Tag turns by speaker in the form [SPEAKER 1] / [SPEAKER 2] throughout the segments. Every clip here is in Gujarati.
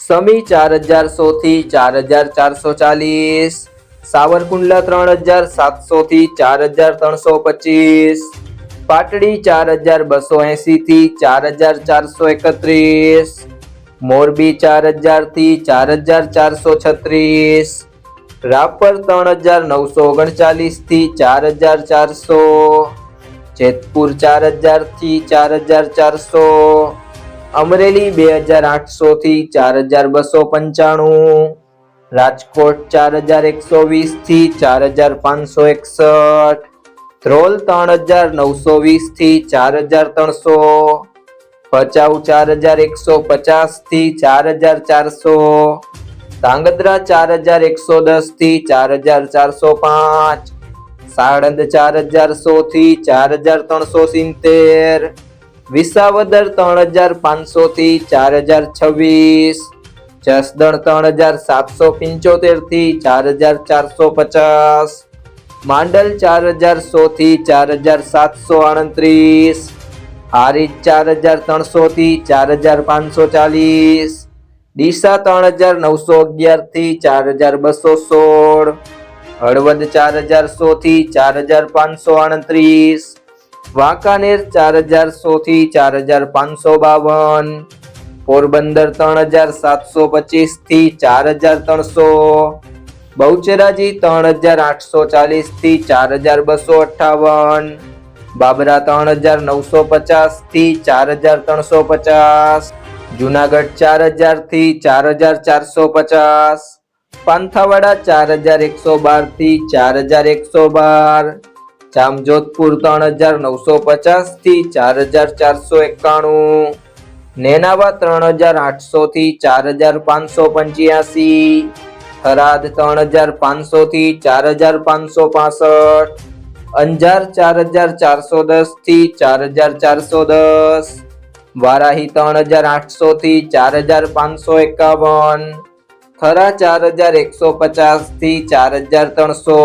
[SPEAKER 1] સમી ચાર હજાર સો થી ચાર હજાર ચારસો ચાલીસ, સાવરકુંડલા ત્રણ હજાર સાતસો થી ચાર હજાર ત્રણસો પચીસ, પાટડી ચાર હજાર બસો એસી થી ચાર હજાર ચારસો એકત્રીસ, મોરબી ચાર હજારથી ચાર હજાર ચારસો છત્રીસ, રાપર ત્રણ હજાર નવસો ઓગણચાલીસથી ચાર હજાર ચારસો, જેતપુર ચાર હજારથી ચાર હજાર ચારસો અમરેલી બે હજાર આઠસો થી ચાર હજાર બસો પંચાણું રાજકોટ ચાર હજાર એકસો વીસથી ચાર હજાર પાંચસો એકસઠ ધ્રોલ ત્રણ હજાર નવસો વીસથી ચાર હજાર ત્રણસો ભચાઉ ચાર હજાર એકસો પચાસથી ચાર હજાર ચારસો ધાંગધ્રા ચાર હજાર એકસો દસથી ચાર હજાર ચારસો પાંચ સાણંદ ચાર હજાર સો થી ચાર હજાર ત્રણસો સિત્તેર વિસાવદર ત્રણ હજાર પાંચસો થી ચાર હજાર છવ્વીસ. જસદણ ત્રણ હજાર સાતસો પંચોતેરથી ચાર હજાર ચારસો પચાસ. માંડલ ચાર હજાર સો થી ચાર હજાર સાતસો આડત્રીસ. હારીજ ચાર હજાર ત્રણસો થી ચાર હજાર પાંચસો ચાલીસ. ડીસા ત્રણ હજાર નવસો અગિયારથી ચાર હજાર બસો સોળ. હળવદ ચાર હજાર સો થી ચાર હજાર પાંચસો આડત્રીસ. વાંકાનેર ચાર હજાર સો થી ચાર હજાર પાંચસો બાવન. પોરબંદર ત્રણ હજાર સાતસો પચીસથી ચાર હજાર ત્રણસો. બહુચરાજી ત્રણ હજાર આઠસો ચાલીસથી ચાર હજાર બસો અઠાવન બાબરા ત્રણ હજાર નવસો પચાસથી ચાર હજાર ત્રણસો પચાસ. જુનાગઢ ચાર હજારથી ચાર હજાર ચારસો પચાસ. પાંથાવાડા ચાર હજાર એકસો બારથી ચાર હજાર એકસો બાર. જામજોધપુર ત્રણ હજાર નવસો પચાસથી ચાર હજાર ચારસો એકાણું. નેનાવા ત્રણ હજાર આઠસો થી ચાર હજાર પાંચસો પંચ્યાસી. થરાદ ત્રણ હજાર પાંચસો થી ચાર હજાર પાંચસો પાસઠ. અંજાર ચાર હજાર ચારસો દસથી ચાર હજાર ચારસો દસ. વારાહી ત્રણ હજાર આઠસો થી ચાર હજાર પાંચસો એકાવન. થરા ચાર હજાર એકસો પચાસથી ચાર હજાર ત્રણસો.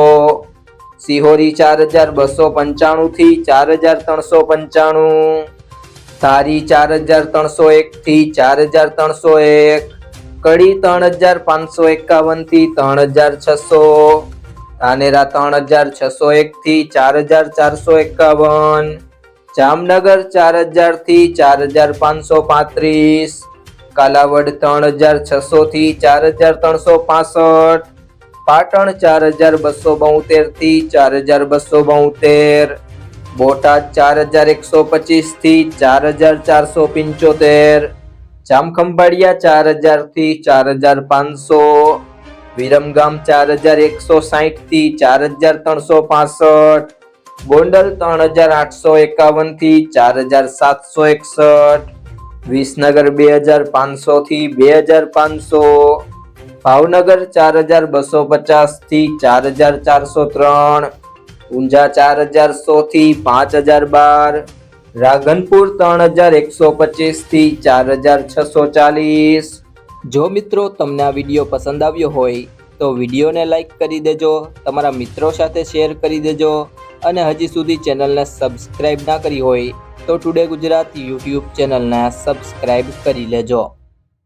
[SPEAKER 1] સિહોરી ચાર હજાર બસો પંચાણું થી ચાર હજાર ત્રણસો પંચાણું. ધારી ચાર હજાર ત્રણસો એક થી ચાર હજાર ત્રણસો એક. કડી ત્રણ હજાર પાંચસો એકાવનથી ત્રણ હજાર છસો. ધાનેરા ત્રણ હજાર છસો એક થી ચાર હજાર ચારસો એકાવન. જામનગર ચાર હજારથી ચાર હજાર પાંચસો પાંત્રીસ. કાલાવડ ત્રણ હજાર છસો થી ચાર હજાર ત્રણસો પાસઠ. પાટણ ચાર હજાર બસો બોતેરથી ચાર હજાર બસો બોતેર. બોટાદ ચાર હજાર એકસો પચીસથી ચાર હજાર ચારસો પંચોતેર. જામખંભાળિયા ચાર હજારથી ચાર હજાર પાંચસો. વિરમગામ ચાર હજાર એકસો સાહીઠથી ચાર હજાર ત્રણસો પાસઠ. ગોંડલ ત્રણ હજાર આઠસો એકાવનથી ચાર હજાર સાતસો એકસઠ. વિસનગર બે હજાર પાંચસો થી બે હજાર પાંચસો. ભાવનગર ચાર હજાર બસો પચાસથી ચાર હજાર ચારસો ત્રણ, ઊંઝા ચાર હજાર સો થી પાંચ હજાર બાર, રાધનપુર ત્રણ હજાર એકસો પચીસથી ચાર હજાર છસો ચાલીસ. જો મિત્રો તમને આ વીડિયો પસંદ આવ્યો હોય, તો વિડીયોને લાઈક કરી દેજો, તમારા મિત્રો સાથે શેર કરી દેજો, અને હજી સુધી ચેનલને સબસ્ક્રાઇબ ના કરી હોય, તો ટુડે ગુજરાત યુટ્યુબ ચેનલને સબસ્ક્રાઇબ કરી લેજો.